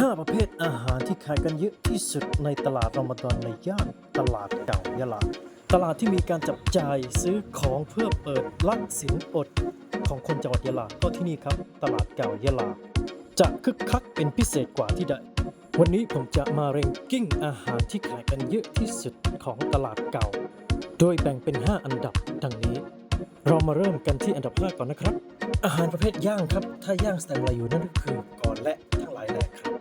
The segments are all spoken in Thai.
5 ประเภทอาหารที่ขายกันเยอะที่สุดในตลาดรอมฎอนในย่านตลาดเก่ายะลา ตลาดที่มีการจับจ่ายซื้อของเพื่อเปิดรับสินอดของคนจังหวัดยะลา ก็ที่นี่ครับ ตลาดเก่ายะลา จะคึกคักเป็นพิเศษกว่าที่ใด วันนี้ผมจะมาเร่งกิ้งอาหารที่ขายกันเยอะที่สุดของตลาดเก่า โดยแบ่งเป็น 5 อันดับดังนี้ เรามาเริ่มกันที่อันดับ5ก่อนนะครับ อาหารประเภทย่างครับ ถ้าย่างสไตล์มาลายูนั่นก็คือก่อนและทั้งหลายแหละครับ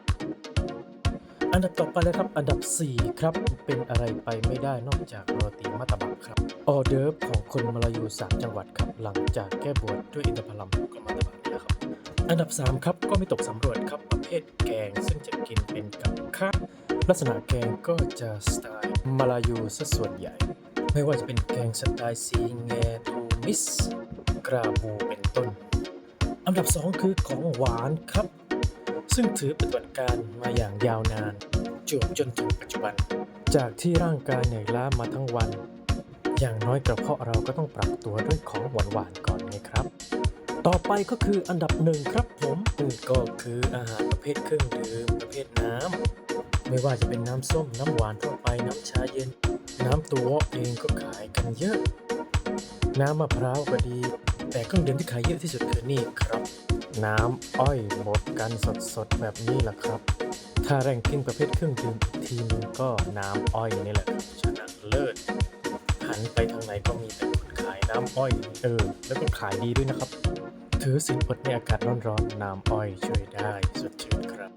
อันดับต่อไปเลยครับ อันดับ 4 ครับ เป็นอะไรไปไม่ได้นอกจากโรตีมัตตบักครับ ออเดิร์ฟของคนมาลายู3จังหวัดครับ หลังจากแก้บวชด้วยอินทผลัมก็มัตตบักนะครับ อันดับ 3 ครับ ก็ไม่ตกสำรวจครับ ประเภทแกงซึ่งจะกินเป็นกับข้าวลักษณะแกงก็จะสไตล์มาลายูซะส่วนใหญ่ ไม่ว่าจะเป็นแกงสไตล์ซีแงตูมิสกราบูเป็นต้น อันดับ 2 คือของหวานครับ ซึ่งถือปฏิบัติการมาอย่างยาวนานจวบจนถึงปัจจุบัน จากที่ร่างกายเหนื่อยล้ามาทั้งวัน อย่างน้อยกระเพาะเราก็ต้องปรับตัวด้วยของหวานๆก่อนไงครับ ต่อไปก็คืออันดับหนึ่งครับผมนั่ก็คืออาหารประเภทเครื่องดื่มประเภทน้ำไม่ว่าจะเป็นน้ำส้มน้ำหวานทั่วไปน้ำชาเย็น น้ำตัวเองก็ขายกันเยอะ น้ำมะพร้าวก็ดี แต่เครื่องดื่มที่ขายเยอะที่สุดคือนี่ครับ น้ำอ้อยบดกันสดๆ แบบนี้แหละครับ ถ้าแรงกิ้งประเภทเครื่องดื่มทีนึงก็น้ำอ้อยนี่แหละชนะเลิศหันไปทางไหนก็มีแต่คนขายน้ำอ้อยเออแล้วก็ขายดีด้วยนะครับ ถือสินอดในอากาศร้อนๆน้ำอ้อยช่วยได้สดชื่นครับ